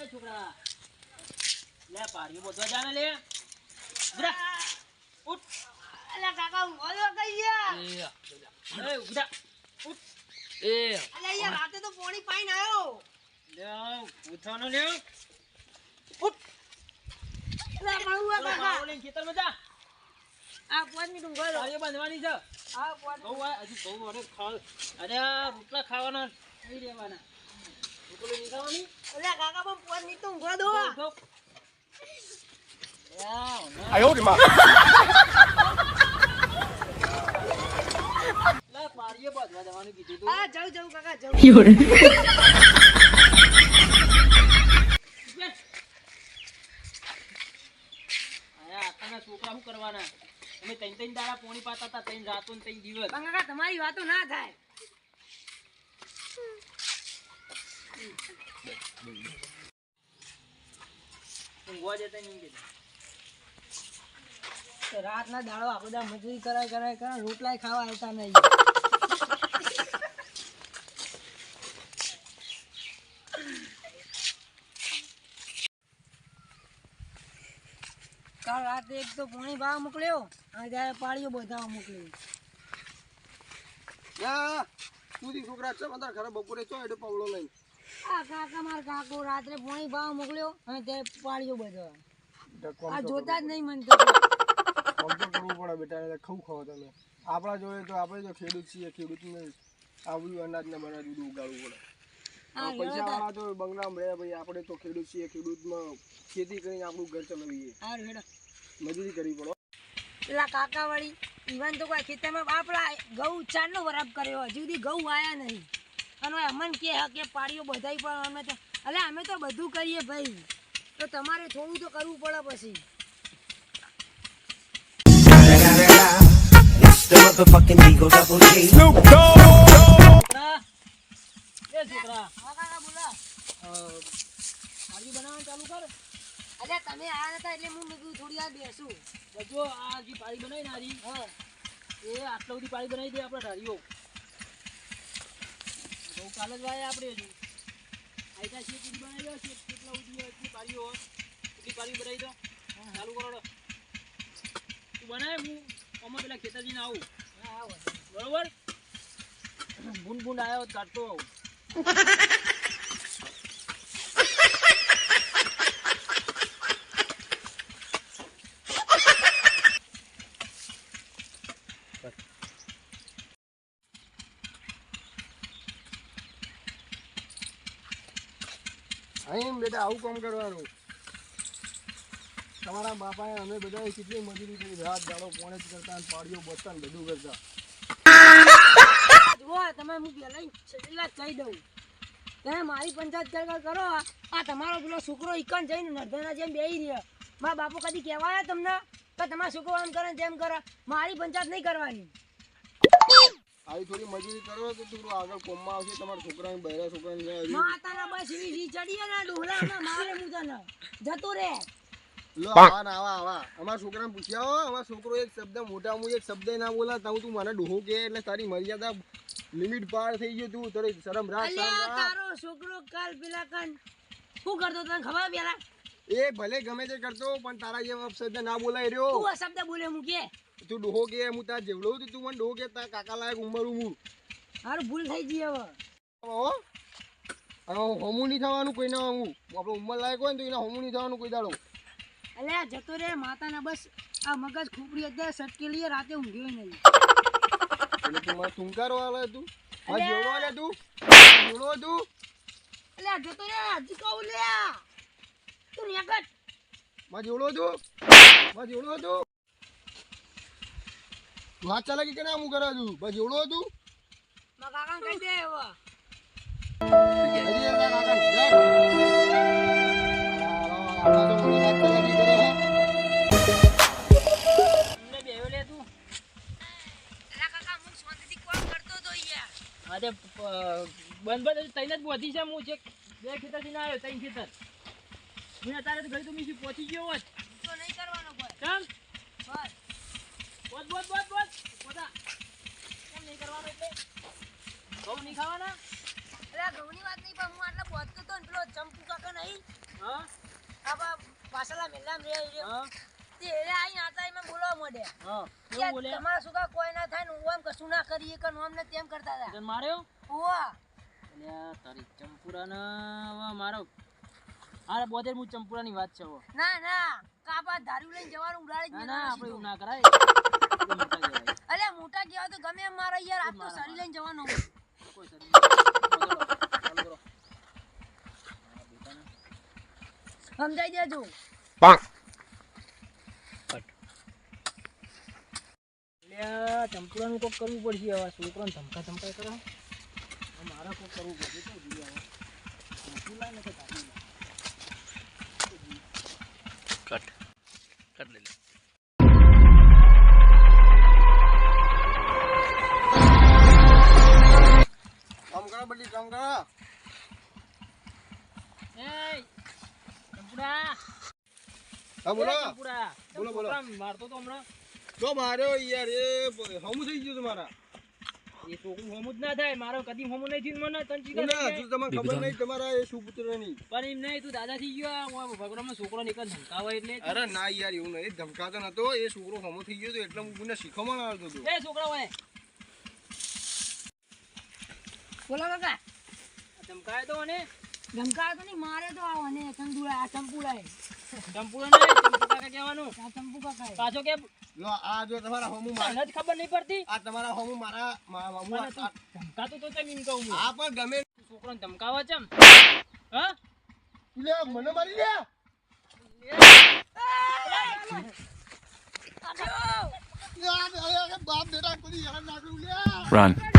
એ છોકરા લે પાડીઓ બધો જાને લે. ઉભરા. ઉઠ. અલ્યા કાકા તો કઈ ગયા એ ઉભરા. એ. અલ્યા યાર રાતે તો પોણી પાઈને આવ્યો લે ઉઠવાનો લે. અલ્યા મળું કાકા. ઓલે ખેતરમાં જા. આ પાંચ મિનિટ ઊંઘો તો બાંધવાની છે. આ પાંચ ઘઉં હજી ઘઉં અરે ખાવ અરે રોટલા ખાવાના. રહેવાના 哎呦我的妈！ લે, પાડીઓ બાંધવા જવાનું કીધું તું. હા જાઉં જાઉં કાકા જાઉં આયા આખાના છોકરા શું કરવાના અમે ત્રણ ત્રણ દાડા પોણી પાતા હતા ત્રણ રાતો ને ત્રણ દિવસ પણ કાકા તમારી વાતો ના થાય ઊંઘવા જતા નહીં દાડો આ બધા મજૂરી કરાય કરાય કરાય, રોટલાય ખાવા આવતા નહીં. કાલ રાતે એક તો પોણી ભાવ મોકલ્યો અને ત્યારે પાળીઓ બધા મોકલ્યો. છોકરા છે બધા ખરા બપોરે ચો એટલે પવડો લઈને. આ કાકા માર કાકો રાત્રે પોણી ભાવ મોકલ્યો અને ત્યારે પાળીઓ બધા. આ જોતા જ નહીં મન તો. કોમ કરવું પડે બેટા ખવું ખાઓ તમે. આપણા જોડે તો આપણે તો ખેડૂત છીએ ખેડૂતને આવું અનાજ ને બનાવ ઉગાડવું પડે. પૈસા વાળા તો બંગલામાં રહ્યા ભાઈ આપણે તો ખેડૂત છીએ ખેડૂતમાં ખેતી કરીને આપણું ઘર ચલાવીએ. મજૂરી કરવી પડે. પેલા કાકા વાળી ઈવન તો કોઈ ખેતરમાં આપણા ઘઉં ચારનો વરાપ કર્યો હજુ સુધી ઘઉં આયા નહીં. અને અમન કે હા કે પાડીઓ બધાય પણ અમે તો અલે અમે તો બધું કરીએ ભાઈ. તો તમારે થોડું તો કરવું પડે પછી. It's the motherfucking Eagle Double G. છોકરા એ છોકરા. હા કાકા બોલો અ, ભાજી બનાવવાનું ચાલુ કર. અલે તમે આયા નતા એટલે હું મેં થોડી વાર બેસું. જો આ જે પાળી બનાવી ને હા. એ આટલા બધી પાળી બનાવી દે આપણે ઢાળીઓ. બહુ કાલે જ વાય આપણે હજુ. બધી બનાવી દો શેક. કેટલા બધી એટલી પાળીઓ હોય. એટલી પાળી બનાવી દો. ચાલુ કરો. તું બનાવે હું આમાં પેલા ખેતરજીને આવું. બરોબર? બુન બુન આવ્યો તો કાઢતો આવું. અહીં બેટા આવું કામ કરવાનું. તમારા બાપાએ અમે બધાએ કેટલી મજૂરી કરી, રાત દાડો પોણે જ કરતા પાડીઓ બચતા ને બધું કરતા. તમે હું પહેલા છેલ્લા કહી દઉં. તમે મારી પંચાયત કર કર, આ તમારો પેલો છોકરો ઈકન જઈને નર્ધના જેમ બેહી રહ્યો. મારા બાપુ કદી કહેવાય તમને કે તમારો છોકરો આમ કરે જેમ કરે? મારી પંચાયત નહીં કરવાની. આવી થોડી મજૂરી કરો તો થોડું આગળ કોમમાં આવશે તમારા છોકરાને બહેરા છોકરાને. માતાના બસ ઈ વી ચડીએ ને ડોહલામાં મારે હું તને જતું રે. લો આવા ના આવા આવા. અમારા છોકરાને પૂછ્યા હો અમારો છોકરો એક શબ્દ મોટા હું એક શબ્દ ના બોલા તો તું મને ડોહો કે એટલે તારી મર્યાદા લિમિટ પાર થઈ ગયું તું. તારે શરમ રાખ તારો છોકરો કાલ પેલા કન શું કરતો તને ખબર પેલા? એ ભલે ગમે તે કરતો પણ તારા જેવા શબ્દ ના બોલાય રહ્યો. તું આ શબ્દ બોલે કે તું ડોહો કે હું તાર જેવડો તું તું મને ડોહો કે તાર કાકા લાયક ઉંમર હું. મારું ભૂલ થઈ ગઈ હવે. હો. હોમું નહીં થવાનું કોઈ ના હું આપણે ઉંમર લાયક હોય ને તો એના હોમું નહીં થવાનું કોઈ દાડો. અલે જતો રે માતાના બસ આ મગજ ખોપડી અત્યારે સટકેલી રાતે ઊંઘ્યો નહીં. એટલે તું મને ટૂંકારો આલે તું? હા જેવડો આલે તું? જેવડો તું? અલે જતો રે હજી કહું લે તું નેકટમાં જેવડો તું? માં જેવડો તું? તું ચાલે ચાલાકી કે કેના હું કરે છું? બસ જેવડો હતું. મા કાકા કહી દે એવો તો બંધ બંધ તઈને જ પહોંચી છે હું છે બે ખેતરથી ના આવ્યો ત્રણ ખેતર. હું અત્યારે તો ઘડી તો મીસી પહોંચી ગયો હોત. તો નહીં કરવાનો કોઈ. કેમ? બસ. બોત પોતા કેમ નહીં કરવાનું એટલે? ઘઉં નહીં ખાવાના? ઘઉંની વાત નહીં પણ હું આટલા બોધ તો કાકા નહીં. હા? આ બા- પાછળના મેલ્લામાં રહે એ રહ્યો. હા? તે આટલા એમાં બોલવા માંડ્યા. હા કેવું બોલે તમારા કોઈ ના થાય ને હું એમ કશું ના કરીએ કે આમ ને તેમ કરતા હતા. માર્યો? ઉવ્વા. અલ્યા તારી ચંપુરાના મારો. અરે બોતેર હું ચંપુરાની વાત છે ના ના. કાપા ધાર્યું લઈને જવાનું ઉડાડી ના આપણે એવું ના કરાય. અલ્યા મોટા કહેવાય તો ગમે એમ મારા યાર આ તો સરી લઈને જવાનો કોઈ સર. સમજાઈ દેજો. અલ્યા ચંપુરાનું કોક કરવું પડશે હવે છોકરાને ધમકા ધમકા કરો મારા કોક કરવું પડશે તો જોઈએ હવે ચંપુલા ને કે ધારી લે. કામ કરો હા બોલો. બોલો, બોલો. મારતો તો હમણાં. તો માર્યો યાર એ હમું થઈ ગયું તમારા એ છોકરું હોમું જ ના થાય. મારો કદી હોમું નહીં થયું મને તને ચીકર ના થઈ તમને ખબર નહીં તમારા એ સુપુત્રની પણ એમ નહીં તું દાદા થઈ ગયો. હું ભગવાનમાં છોકરો ને એક ધમકાવે એટલે. અરે ના યાર એવું નહીં. ધમકાતો નતો. એ છોકરો હમો થઈ ગયો તો એટલે હું મને શીખવામાં આવતો હતો એ છોકરા હોય. બોલો કાકા. આ તો ને ધમકાવે તો નહીં મારે તો આવો ને ચંદુડા આ ચંપુડા ને ચંપુ કાકા કહેવાનું. આ ચંપુ કાકા પાછો કે લો આ જો તમારા હોમુ મારા જ ખબર નહીં પડતી. આ તમારા હોમુ મારા હોમુ ધમકાતું તો કેમ એમ કહું હું આ પણ ગમે છોકરોને ધમકાવે ચમ હા? લે મને મારી લે. Run.